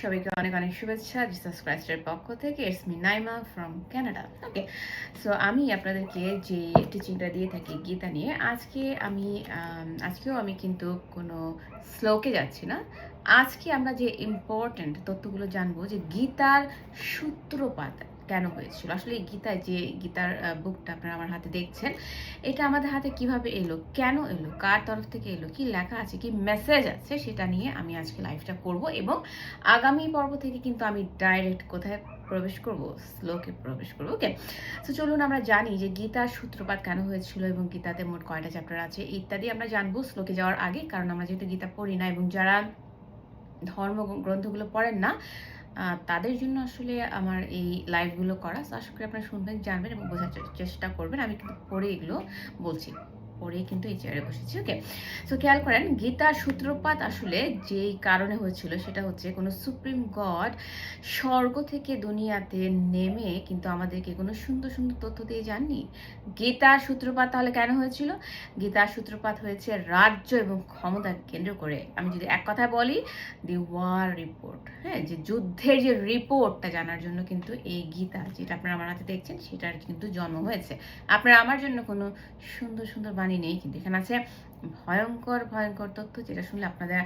সবাইকে অনেক অনেক শুভেচ্ছা। জিসাস ক্রাইস্টের পক্ষ থেকে it's me Naima from Canada okay so আমি আপনাদেরকে যে টিচিংটা দিয়ে থাকি গীতা নিয়ে, আজকে আমি আজকেও আমি কিন্তু কোনো শ্লোকে যাচ্ছি না। আজকে আমরা যে ইম্পর্ট্যান্ট তথ্যগুলো জানব যে গীতার সূত্রপাত কেন হয়েছিল? আসলে এই গীতায় যে গীতার বুকটা আপনারা আমার হাতে দেখছেন, এটা আমাদের হাতে কীভাবে এলো? কেন এলো? কার তরফ থেকে এলো? কি লেখা আছে? কি মেসেজ আছে? সেটা নিয়ে আমি আজকে লাইভটা করব এবং আগামী পর্ব থেকে কিন্তু আমি ডাইরেক্ট কোথায় প্রবেশ করব? শ্লোকে প্রবেশ করব ওকে তো চলুন আমরা জানি যে গীতার সূত্রপাত কেন হয়েছিল এবং গীতাতে মোট কয়টা চ্যাপ্টার আছে ইত্যাদি আমরা জানব শ্লোকে যাওয়ার আগে, কারণ আমরা যেহেতু গীতা পড়ি না এবং যারা ধর্ম গ্রন্থগুলো পড়েন না তাদের জন্য আসলে আমার এই লাইভগুলো করা। আশা করি আপনারা শুনবেন, জানবেন এবং বোঝার চেষ্টা করবেন। আমি কিন্তু পরে এগুলো বলছি। পড়ে কিন্তু এই চেয়ারে বসেছি ওকে সো খেয়াল করেন, গীতার সূত্রপাত আসলে যেই কারণে হয়েছিল সেটা হচ্ছে কোনো সুপ্রিম গড স্বর্গ থেকে দুনিয়াতে নেমে কিন্তু আমাদেরকে কোনো সুন্দর সুন্দর তথ্য দিয়ে যাননি। গীতার সূত্রপাত তাহলে কেন হয়েছিল? গীতার সূত্রপাত হয়েছে রাজ্য এবং ক্ষমতাকে কেন্দ্র করে। আমি যদি এক কথায় বলি দি ওয়ার রিপোর্ট হ্যাঁ? যে যুদ্ধের যে রিপোর্টটা জানার জন্য কিন্তু এই গীতা, যেটা আপনারা আমার হাতে দেখছেন, সেটার কিন্তু জন্ম হয়েছে। আপনারা আমার জন্য কোনো সুন্দর সুন্দর বাণী নেই। কিন্তু এখানে আছে ভয়ঙ্কর ভয়ঙ্কর তথ্য যেটা শুনলে আপনাদের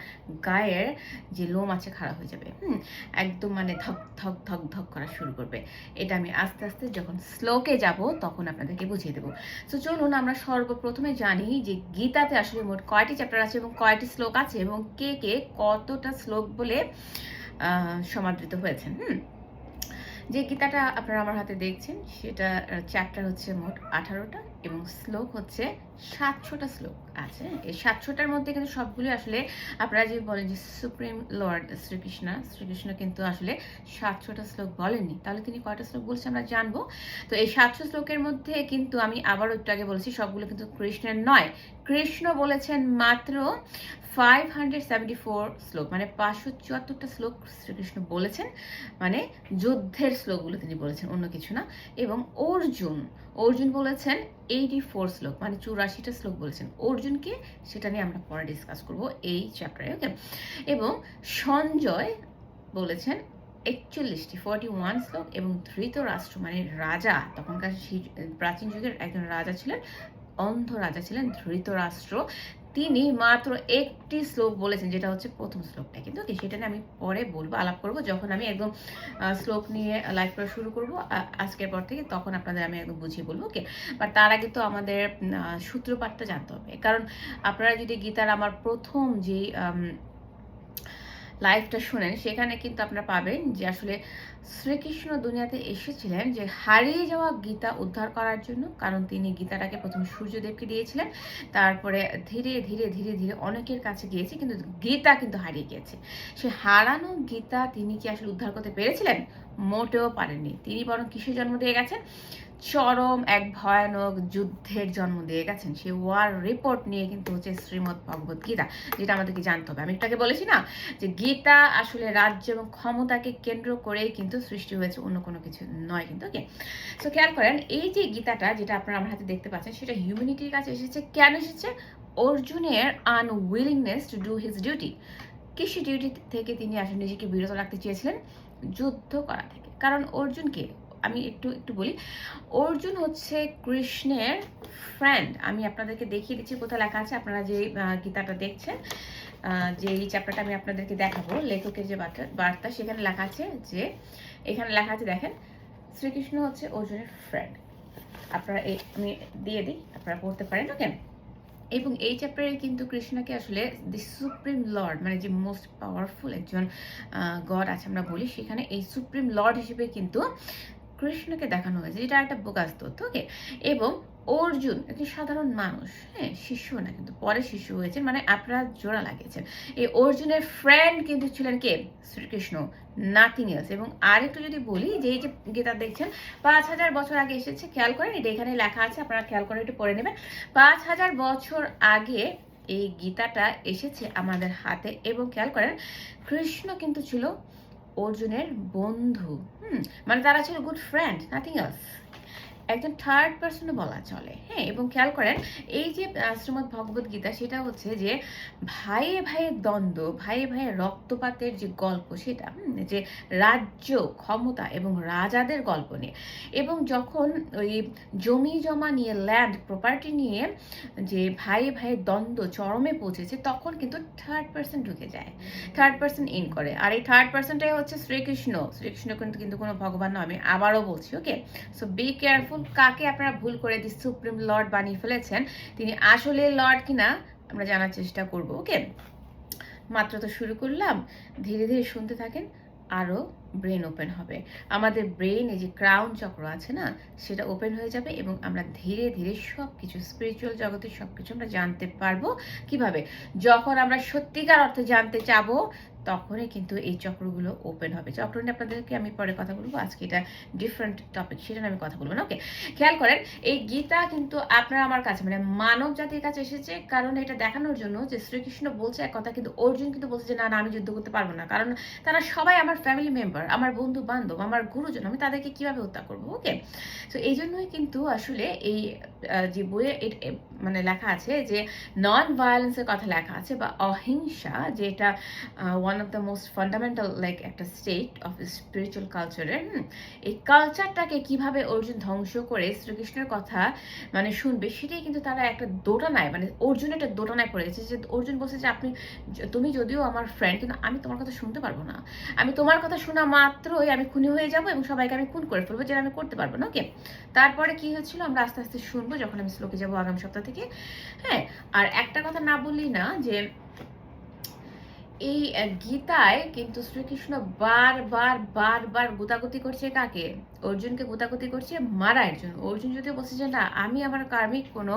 গায়ের যে লোম আছে খারাপ হয়ে যাবে। হুম, একদম মানে ধক ধক ধক ধক করা শুরু করবে। এটা আমি আস্তে আস্তে যখন শ্লোকে যাব তখন আপনাদেরকে বুঝিয়ে দেবো। তো চলুন আমরা সর্বপ্রথমে জানি যে গীতাতে আসলে মোট কয়টি চ্যাপ্টার আছে এবং কয়টি শ্লোক আছে এবং কে কে কতটা শ্লোক বলে সমাদৃত হয়েছেন। হুম যে গীতাটা আপনারা আমার হাতে দেখছেন, সেটা চ্যাপ্টার হচ্ছে মোট আঠারোটা এবং শ্লোক হচ্ছে সাতশোটা শ্লোক আছে। এই সাতশোটার মধ্যে কিন্তু সবগুলো আসলে আপনারা যে বলেন যে সুপ্রিম লর্ড শ্রীকৃষ্ণ শ্রীকৃষ্ণ কিন্তু আসলে সাতশোটা শ্লোক বলেননি। তাহলে তিনি কয়টা শ্লোক বলছে আমরা জানব। তো এই সাতশো শ্লোকের মধ্যে কিন্তু আমি আবারও একটু আগে বলেছি, সবগুলো কিন্তু কৃষ্ণের নয়। কৃষ্ণ বলেছেন মাত্র ফাইভ হান্ড্রেড সেভেন্টি ফোর শ্লোক মানে পাঁচশো চুয়াত্তরটা শ্লোক শ্রীকৃষ্ণ বলেছেন মানে যুদ্ধের শ্লোকগুলো তিনি বলেছেন, অন্য কিছু না। এবং অর্জুন অর্জুন বলেছেন এইটি ফোর শ্লোক মানে চুরাশিটা শ্লোক বলেছেন। অর্জুনকে সেটা নিয়ে আমরা পরে ডিসকাস করব এই চ্যাপ্টারে ওকে এবং সঞ্জয় বলেছেন একচল্লিশটি ফর্টি ওয়ান শ্লোক এবং ধৃতরাষ্ট্র মানে রাজা, তখনকার প্রাচীন যুগের একজন রাজা ছিলেন, অন্ধ রাজা ছিলেন ধৃতরাষ্ট্র। তিনি মাত্র একটি শ্লোক বলেছেন, যেটা হচ্ছে প্রথম শ্লোকটা। কিন্তু ওকে সেটা নিয়ে আমি পরে বলব, আলাপ করব, যখন আমি একদম শ্লোক নিয়ে লাইভ করা শুরু করব আজকের পর থেকে তখন আপনাদের আমি একদম বুঝিয়ে বলব, ওকে? বাট তার আগে তো আমাদের সূত্রপাতটা জানতে হবে। কারণ আপনারা যদি গীতার আমার প্রথম যে লাইভটা শোনেন, সেখানে কিন্তু আপনারা পাবেন যে আসলে শ্রীকৃষ্ণ দুনিয়াতে এসেছিলেন যে হারিয়ে যাওয়া গীতা উদ্ধার করার জন্য। কারণ তিনি গীতাটাকে প্রথম সূর্যদেবকে দিয়েছিলেন, তারপরে ধীরে ধীরে ধীরে ধীরে অনেকের কাছে গিয়েছে, কিন্তু গীতা কিন্তু হারিয়ে গিয়েছে। সে হারানো গীতা তিনি কি আসলে উদ্ধার করতে পেরেছিলেন? মোটেও পারেননি। তিনি বরং কিসের জন্ম দিয়ে গেছেন? চরম এক ভয়ানক যুদ্ধের জন্ম দিয়ে গেছেন। সেই ওয়ার রিপোর্ট নিয়ে কিন্তু হচ্ছে শ্রীমৎ ভগবত গীতা, যেটা আমাদেরকে জানতে হবে। আমি একটাকে বলেছি না? যে গীতা আসলে রাজ্য এবং ক্ষমতাকে কেন্দ্র করেই কিন্তু সৃষ্টি হয়েছে, অন্য কোনো কিছু নয় কিন্তু ওকে সো খেয়াল করেন, এই যে গীতাটা, যেটা আপনারা আমার হাতে দেখতে পাচ্ছেন, সেটা হিউম্যানিটির কাছে এসেছে। কেন এসেছে? অর্জুনের unwillingness to do his duty কৃষি ডিউটি থেকে তিনি আসলে নিজেকে বিরত রাখতে চেয়েছিলেন, যুদ্ধ করা থেকে। কারণ অর্জুনকে আমি একটু একটু বলি। অর্জুন হচ্ছে কৃষ্ণের ফ্রেন্ড আমি আপনাদেরকে দেখিয়ে দিচ্ছি কোথায় লেখা আছে। আপনারা যে গীতাটা দেখছেন যে এই চ্যাপ্টারটা আমি আপনাদেরকে দেখাবো, লেখকের যে বার্তা সেখানে লেখা আছে যে, এখানে লেখা আছে, দেখেন, শ্রীকৃষ্ণ হচ্ছে অর্জুনের ফ্রেন্ড আপনারা এই আমি দিয়ে দিই, আপনারা পড়তে পারেন ওকে এবং এই চ্যাপ্টারে কিন্তু কৃষ্ণকে আসলে দি সুপ্রিম লর্ড মানে যে মোস্ট পাওয়ারফুল একজন গড আছে আমরা বলি, সেখানে এই সুপ্রিম লর্ড হিসেবে কিন্তু কৃষ্ণকে দেখানো হয়েছে। এটা একটা বোগাস তথ্য ওকে এবং অর্জুন একটি সাধারণ মানুষ হ্যাঁ? শিশু না, কিন্তু পরে শিশু হয়েছেন মানে আপনারা জোড়া লাগিয়েছেন। এই অর্জুনের ফ্রেন্ড কিন্তু ছিলেন কে? শ্রীকৃষ্ণ নাথিং এলস এবং আরেকটু যদি বলি যে এই যে গীতা দেখছেন, পাঁচ হাজার বছর আগে এসেছে, খেয়াল করেন? এটা এখানে লেখা আছে, আপনারা খেয়াল করে একটু পড়ে নেবেন। পাঁচ হাজার বছর আগে এই গীতাটা এসেছে আমাদের হাতে, এবং খেয়াল করেন, কৃষ্ণ কিন্তু ছিল অর্জুনের বন্ধু। হুম মানে তারা ছিল গুড ফ্রেন্ড নাথিং এলস একজন থার্ড পার্সনে বলা চলে। হ্যাঁ এবং খেয়াল করেন, এই যে শ্রীমদ্ ভগবত গীতা, সেটা হচ্ছে যে, ভাইয়ে ভাইয়ের দ্বন্দ্ব, ভাইয়ে ভাইয়ের রক্তপাতের যে গল্প সেটা যে রাজ্য, ক্ষমতা এবং রাজাদের গল্প নিয়ে। এবং যখন ওই জমি জমা নিয়ে ল্যান্ড প্রপার্টি নিয়ে যে ভাইয়ে ভাইয়ের দ্বন্দ্ব চরমে পৌঁছেছে, তখন কিন্তু থার্ড পার্সন ঢুকে যায়। থার্ড পার্সন ইন করে। আর এই থার্ড পার্সনটাই হচ্ছে শ্রীকৃষ্ণ। শ্রীকৃষ্ণ কিন্তু কিন্তু কোনো ভগবান নয়, আমি আবারও বলছি ওকে সো বি কেয়ারফুল কাকে আপনারা ভুল করে দি সুপ্রিম লর্ড বানিয়ে ফেলেছেন, তিনি আসলে লর্ড কিনা আমরা জানার চেষ্টা করব, ওকে? মাত্র তো শুরু করলাম, ধীরে ধীরে শুনতে থাকেন আরও ব্রেন ওপেন হবে। আমাদের ব্রেন, এই যে ক্রাউন চক্র আছে না, সেটা ওপেন হয়ে যাবে এবং আমরা ধীরে ধীরে সব কিছু স্পিরিচুয়াল জগতে সব কিছু আমরা জানতে পারব। কীভাবে? যখন আমরা সত্যিকার অর্থে জানতে চাবো তখনই কিন্তু এই চক্রগুলো ওপেন হবে। চক্র নিয়ে আপনাদেরকে আমি পরে কথা বলব। আজকে এটা ডিফারেন্ট টপিক সেটা আমি কথা বলব না ওকে খেয়াল করেন, এই গীতা কিন্তু আপনার আমার কাছে মানে মানব জাতির কাছে এসেছে কারণ এটা দেখানোর জন্য যে শ্রীকৃষ্ণ বলছে এক কথা, কিন্তু অর্জুন কিন্তু বলছে যে, না না, আমি যুদ্ধ করতে পারব না। কারণ তারা সবাই আমার ফ্যামিলি মেম্বার আমার বন্ধু বান্ধব আমার গুরুজন, আমি তাদেরকে কীভাবে হত্যা করব ওকে তো এই জন্যই কিন্তু আসলে এই যে বইয়ে মানে লেখা আছে যে নন ভায়োলেন্সের কথা লেখা আছে বা অহিংসা, যেটা one of the most fundamental like একটা স্টেট অফ স্পিরিচুয়াল কালচারের এই কালচারটাকে কীভাবে অর্জুন ধ্বংস করে শ্রীকৃষ্ণের কথা মানে শুনবে, সেটাই কিন্তু তারা একটা দোটানায় মানে অর্জুন একটা দোটানায় পড়ে গেছে যে, অর্জুন বলছে যে, আপনি তুমি যদিও আমার ফ্রেন্ড কিন্তু আমি তোমার কথা শুনতে পারব না। আমি তোমার কথা শোনা মাত্রই আমি খুনি হয়ে যাব এবং সবাইকে আমি খুন করে ফেলব, যেটা আমি করতে পারব না। ওকে? তারপরে কি হচ্ছিল? আমরা আস্তে আস্তে শুনব যখন আমি শ্লোকে যাব আগামী সপ্তাহ থেকে। হ্যাঁ আর একটা কথা না বললেই না যে এই গীতায় কিন্তু শ্রীকৃষ্ণ বারবার বারবার গুতাগুতি করছে কাকে? অর্জুনকে গুতাগুতি করছে মারার জন্য অর্জুন যদিও বলছে যে, না, আমি আমার কার্মিক কোনো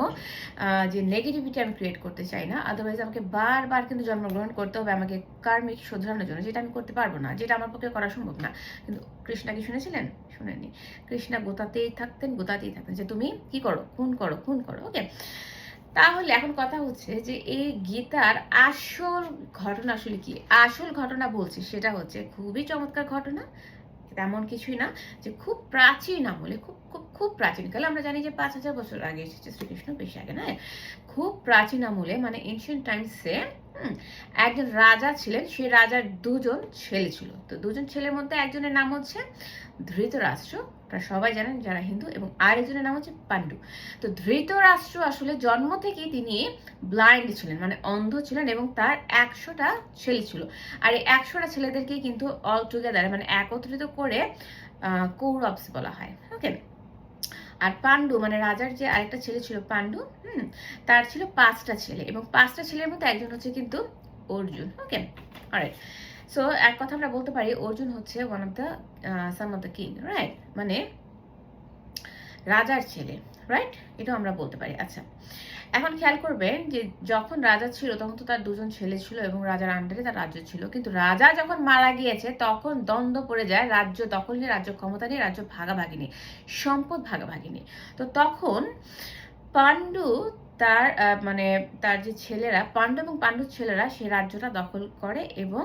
যে নেগেটিভিটি আমি ক্রিয়েট করতে চাই না। আদারওয়াইজ আমাকে বারবার কিন্তু জন্মগ্রহণ করতে হবে আমাকে কার্মিক শোধরানোর জন্য, যেটা আমি করতে পারব না, যেটা আমার পক্ষে করা সম্ভব না। কিন্তু কৃষ্ণা কি শুনেছিলেন? শুনেনি কৃষ্ণা গোতাতেই থাকতেন গোতাতেই থাকতেন। যে, তুমি কি করো? খুন করো খুন করো। ওকে তাহলে এখন কথা হচ্ছে যে এই গীতার আসল ঘটনা আসলে কি? আসল ঘটনা বলছি সেটা হচ্ছে খুবই চমৎকার ঘটনা, তেমন কিছুই না যে খুব প্রাচীন আমলে খুব খুব খুব প্রাচীন। কালে আমরা জানি যে পাঁচ হাজার বছর আগে এসেছে শ্রীকৃষ্ণ, বেশি আগে না খুব প্রাচীন আমলে মানে এনশিয়েন্ট টাইমসে একজন রাজা ছিলেন, সেই রাজার দুজন ছেলে ছিল। তো দুজন ছেলের মধ্যে একজনের নাম হচ্ছে ধৃতরাষ্ট্র আপনারা সবাই জানেন যারা হিন্দু এবং আরেকজনের নাম হচ্ছে পাণ্ডু। তো ধৃতরাষ্ট্র আসলে জন্ম থেকেই তিনি ব্লাইন্ড ছিলেন মানে অন্ধ ছিলেন এবং তার একশোটা ছেলে ছিল। আর এই একশোটা ছেলেদেরকে কিন্তু অল টুগেদার মানে একত্রিত করে কৌরবস বলা হয়। ওকে আর পাণ্ডু মানে রাজার যে আরেকটা ছেলে ছিল পাণ্ডু, হুম, তার ছিল পাঁচটা ছেলে এবং পাঁচটা ছেলের মধ্যে একজন হচ্ছে কিন্তু অর্জুন। ওকে অলরাইট সো এক কথা আমরা বলতে পারি, অর্জুন হচ্ছে one of the some of the king right মানে রাজার ছেলে রাইট এটাও আমরা বলতে পারি। আচ্ছা এখন খেয়াল করবেন যে যখন রাজা ছিল, তখন তো তার দুজন ছেলে ছিল এবং রাজার আন্ডারে তার রাজ্য ছিল। কিন্তু রাজা যখন মারা গিয়েছে, তখন দ্বন্দ্ব পড়ে যায়। রাজ্য দখল নিয়ে রাজ্য ক্ষমতা নিয়ে রাজ্য ভাগাভাগি নিয়ে সম্পদ ভাগাভাগি নিয়ে তো তখন পাণ্ডু তার মানে তার যে ছেলেরা পাণ্ডু এবং পাণ্ডুর ছেলেরা সেই রাজ্যটা দখল করে এবং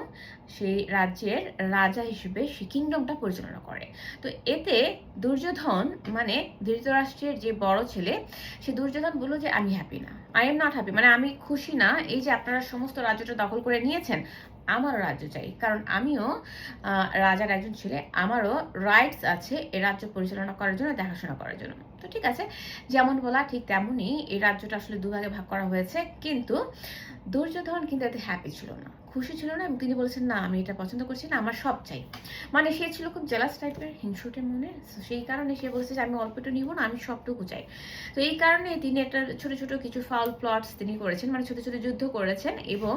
সেই রাজ্যের রাজা হিসেবে সে কিংডমটা পরিচালনা করে। তো এতে দুর্যোধন মানে ধৃতরাষ্ট্রের যে বড় ছেলে, সে দুর্যোধন বলল যে, আমি হ্যাপি না। আই এম নট হ্যাপি মানে আমি খুশি না। এই যে আপনারা সমস্ত রাজ্যটা দখল করে নিয়েছেন, আমারও রাজ্য চাই। কারণ আমিও রাজার একজন ছেলে, আমারও রাইটস আছে এ রাজ্য পরিচালনা করার জন্য, দেখাশোনা করার জন্য। তো ঠিক আছে, যেমন বলা ঠিক তেমনই এই রাজ্যটা আসলে দুভাগে ভাগ করা হয়েছে, কিন্তু দুর্যোধন কিন্তু এতে হ্যাপি ছিল না। খুশি ছিল না এবং তিনি বলেছেন, না, আমি এটা পছন্দ করছি না, আমার সব চাই। মানে সে ছিল খুব জেলাস টাইপের হিংসুটের মনে। সেই কারণে সে বলছে যে, আমি অল্পটু নিব না, আমি সবটুকু চাই। তো এই কারণে তিনি একটা ছোট ছোট কিছু ফাউল প্লটস তিনি করেছেন মানে ছোট ছোট যুদ্ধ করেছেন এবং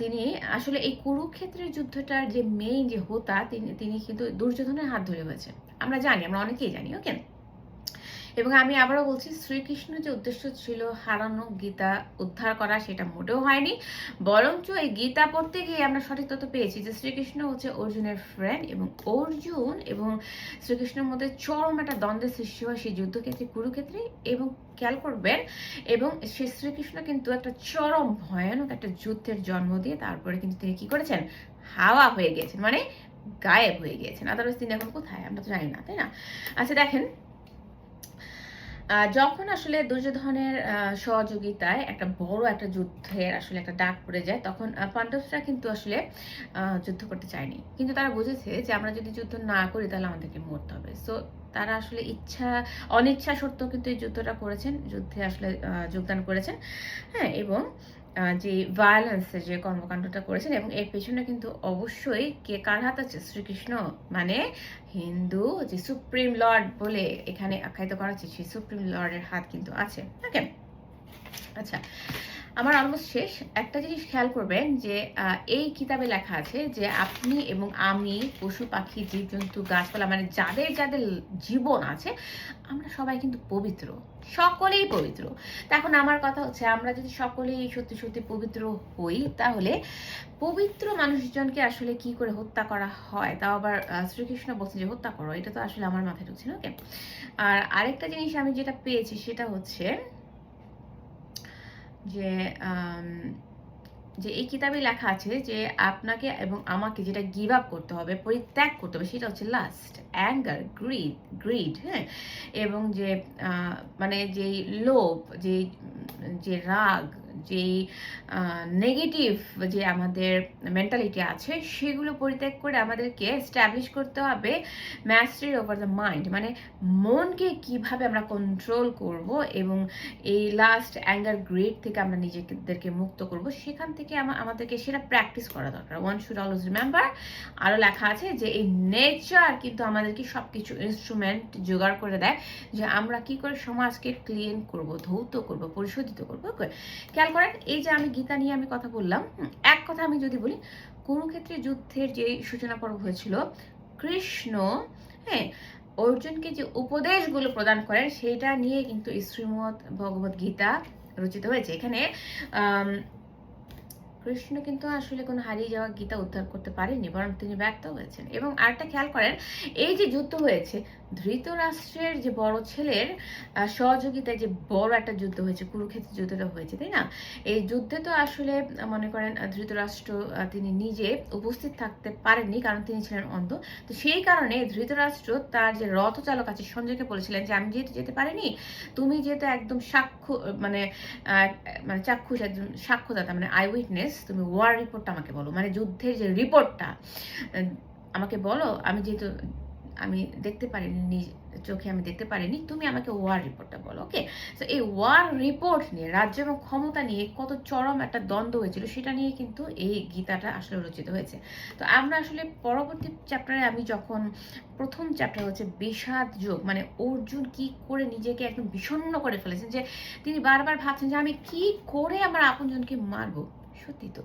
তিনি আসলে এই কুরুক্ষেত্রের যুদ্ধটার যে মেইন যে হোতা, তিনি তিনি কিন্তু দুর্যোধনের হাত ধরে হয়েছে আমরা জানি, আমরা অনেকেই জানি ওকে এবং আমি আবারও বলছি শ্রীকৃষ্ণ যে উদ্দেশ্য ছিল হারানো গীতা উদ্ধার করা, সেটা মোটেও হয়নি। বরঞ্চ এই গীতা পড়তে গিয়ে আমরা সঠিক তথ্য পেয়েছি যে শ্রীকৃষ্ণ হচ্ছে অর্জুনের ফ্রেন্ড এবং অর্জুন এবং শ্রীকৃষ্ণের মধ্যে চরম একটা দ্বন্দ্বের সৃষ্টি হয় সেই যুদ্ধক্ষেত্রে, কুরুক্ষেত্রে এবং খেয়াল করবেন এবং সে শ্রীকৃষ্ণ কিন্তু একটা চরম ভয়ানক একটা যুদ্ধের জন্ম দিয়ে তারপরে কিন্তু তিনি কি করেছেন? হাওয়া হয়ে গিয়েছেন মানে গায়েব হয়ে গিয়েছেন। আদারওয়াইজ তিনি এখন কোথায়? আমরা তো জানি না, তাই না? আচ্ছা দেখেন যখন আসলে দুর্যোধনের সহযোগিতায় একটা বড় একটা যুদ্ধের আসলে একটা ডাক পড়ে যায়, তখন পাণ্ডবরা কিন্তু আসলে যুদ্ধ করতে চায়নি। কিন্তু তারা বুঝেছে যে আমরা যদি যুদ্ধ না করি তাহলে আমাদেরকে মরতে হবে। সো তারা আসলে ইচ্ছা, অনিচ্ছা সত্ত্বেও কিন্তু এই যুদ্ধটা করেছেন, যুদ্ধে আসলে যোগদান করেছেন। হ্যাঁ এবং যে ভায়োলেন্সে যে কর্মকাণ্ডটা করেছেন এবং এর পেছনে কিন্তু অবশ্যই কে কার হাত আছে? শ্রীকৃষ্ণ মানে হিন্দু যে সুপ্রিম লর্ড বলে এখানে আখ্যায়িত করা হচ্ছে সেই সুপ্রিম লর্ডের হাত কিন্তু আছে। ওকে আচ্ছা আমার অলমোস্ট শেষ। একটা জিনিস খেয়াল করবেন যে এই কিতাবে লেখা আছে যে, আপনি এবং আমি, পশু, পাখি, জীবজন্তু, গাছপালা মানে যাদের যাদের জীবন আছে, আমরা সবাই কিন্তু পবিত্র। সকলেই পবিত্র। তা এখন আমার কথা হচ্ছে, আমরা যদি সকলেই সত্যি সত্যি পবিত্র হই, তাহলে পবিত্র মানুষজনকে আসলে কি করে হত্যা করা হয়? তাও আবার শ্রীকৃষ্ণ বলছে যে, হত্যা করো। এটা তো আসলে আমার মাথায় ঢুকছে ওকে। আর আরেকটা জিনিস আমি যেটা পেয়েছি, সেটা হচ্ছে যে যে এই কিতাবে লেখা আছে যে আপনাকে এবং আমাকে যেটা গিভ আপ করতে হবে, পরিত্যাগ করতে হবে, সেটা হচ্ছে লাস্ট অ্যাঙ্গার গ্রিড গ্রিড হ্যাঁ? এবং যে মানে যেই লোভ যে যে রাগ যেই নেগেটিভ যে আমাদের মেন্টালিটি আছে, সেগুলো পরিত্যাগ করে আমাদেরকে এস্টাবলিশ করতে হবে ম্যাস্টারি ওভার দ্য মাইন্ড মানে মনকে কীভাবে আমরা কন্ট্রোল করব এবং এই লাস্ট অ্যাঙ্গার গ্রেড থেকে আমরা নিজেদেরকে মুক্ত করব, সেখান থেকে আমা- আমাদেরকে সেটা প্র্যাকটিস করা দরকার। ওয়ান শুড অলওয়েজ রিমেম্বার আরও লেখা আছে যে এই নেচার কিন্তু আমাদেরকে সব কিছু ইনস্ট্রুমেন্ট জোগাড় করে দেয় যে আমরা কি করে সমাজকে ক্লিন করব, ধৌত করব, পরিশোধিত করব। খেয়াল করেন, এই যে আমি গীতা নিয়ে আমি কথা বললাম এক কথা আমি যদি বলি কুরুক্ষেত্রে যুদ্ধের যে সূচনা পর্ব হয়েছিল, কৃষ্ণ হ্যাঁ অর্জুনকে যে উপদেশগুলো প্রদান করেন সেটা নিয়ে কিন্তু এই শ্রীমৎ ভগবত গীতা রচিত হয়েছে। এখানে কৃষ্ণ কিন্তু আসলে কোনো হারিয়ে যাওয়া গীতা উদ্ধার করতে পারেনি বরং তিনি ব্যর্থ হয়েছেন। এবং আরেকটা খেয়াল করেন, এই যে যুদ্ধ হয়েছে ধৃতরাষ্ট্রের যে বড় ছেলের সহযোগিতায় যে বড় একটা যুদ্ধ হয়েছে কুরুক্ষেত্র যুদ্ধটা হয়েছে, তাই না? এই যুদ্ধে তো আসলে, মনে করেন ধৃতরাষ্ট্র তিনি নিজে উপস্থিত থাকতে পারেননি, কারণ তিনি ছিলেন অন্ধ। তো সেই কারণে ধৃতরাষ্ট্র তার যে রথচালক আছে, সঞ্জয়কে বলেছিলেন যে, আমি যেহেতু যেতে পারিনি, তুমি যেহেতু একদম সাক্ষ্য মানে মানে চাক্ষুষ একজন সাক্ষ্যদাতা মানে আই উইটনেস তুমি ওয়ার রিপোর্টটা আমাকে বলো। মানে যুদ্ধের যে রিপোর্টটা আমাকে বলো, আমি যেহেতু আমি দেখতে পারিনি চোখে আমি দেখতে পারিনি। তুমি আমাকে ওয়ার রিপোর্টটা বলো ওকে তো এই ওয়ার রিপোর্ট নিয়ে, রাজ্য এবং ক্ষমতা নিয়ে কত চরম একটা দ্বন্দ্ব হয়েছিল, সেটা নিয়ে কিন্তু এই গীতাটা আসলে রচিত হয়েছে। তো আমরা আসলে পরবর্তী চ্যাপ্টারে আমি যখন প্রথম চ্যাপ্টার হচ্ছে বিষাদ যোগ মানে অর্জুন কি করে নিজেকে একদম বিষণ্ণ করে ফেলেছেন যে তিনি বারবার ভাবছেন যে আমি কি করে আমার আপনজনকে মারবো? সত্যি তো।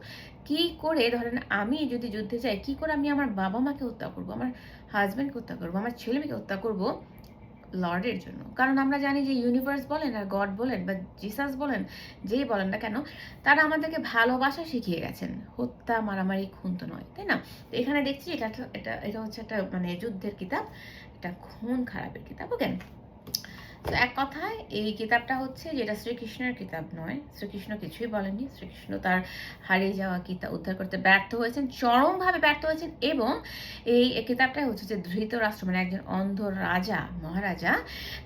কি করে, ধরেন আমি যদি যুদ্ধে যাই, কি করে আমি আমার বাবা মাকে হত্যা করব, আমার হাজব্যান্ডকে হত্যা করব, আমার ছেলে মেয়েকে হত্যা করব? লর্ডের জন্য। কারণ আমরা জানি যে ইউনিভার্স বলেন আর গড বলেন বা জিসাস বলেন, যেই বলেন না কেন, তারা আমাদেরকে ভালোবাসা শিখিয়ে গেছেন। হত্যা, মারামারি খুন তো নয়, তাই না? তো এখানে দেখছি এটা এটা এটা হচ্ছে একটা মানে যুদ্ধের কিতাব এটা খুন খারাপের কিতাব ওকে তো এক কথায় এই কিতাবটা হচ্ছে যেটা শ্রীকৃষ্ণের কিতাব নয়। শ্রীকৃষ্ণ কিছুই বলেননি। শ্রীকৃষ্ণ তার হারিয়ে যাওয়া গীতা উদ্ধার করতে ব্যর্থ হয়েছেন, চরমভাবে ব্যর্থ হয়েছেন এবং এই কিতাবটাই হচ্ছে যে ধৃতরাষ্ট্র মানে একজন অন্ধ রাজা, মহারাজা,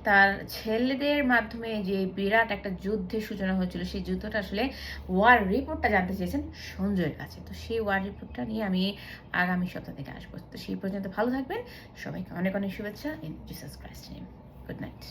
তার ছেলেদের মাধ্যমে যে বিরাট একটা যুদ্ধের সূচনা হয়েছিল, সেই যুদ্ধটা আসলে ওয়ার রিপোর্টটা জানতে চেয়েছেন সঞ্জয়ের কাছে। তো সেই ওয়ার রিপোর্টটা নিয়ে আমি আগামী সপ্তাহ থেকে আসব। তো সেই পর্যন্ত ভালো থাকবেন। সবাইকে অনেক অনেক শুভেচ্ছা। In Jesus Christ name good night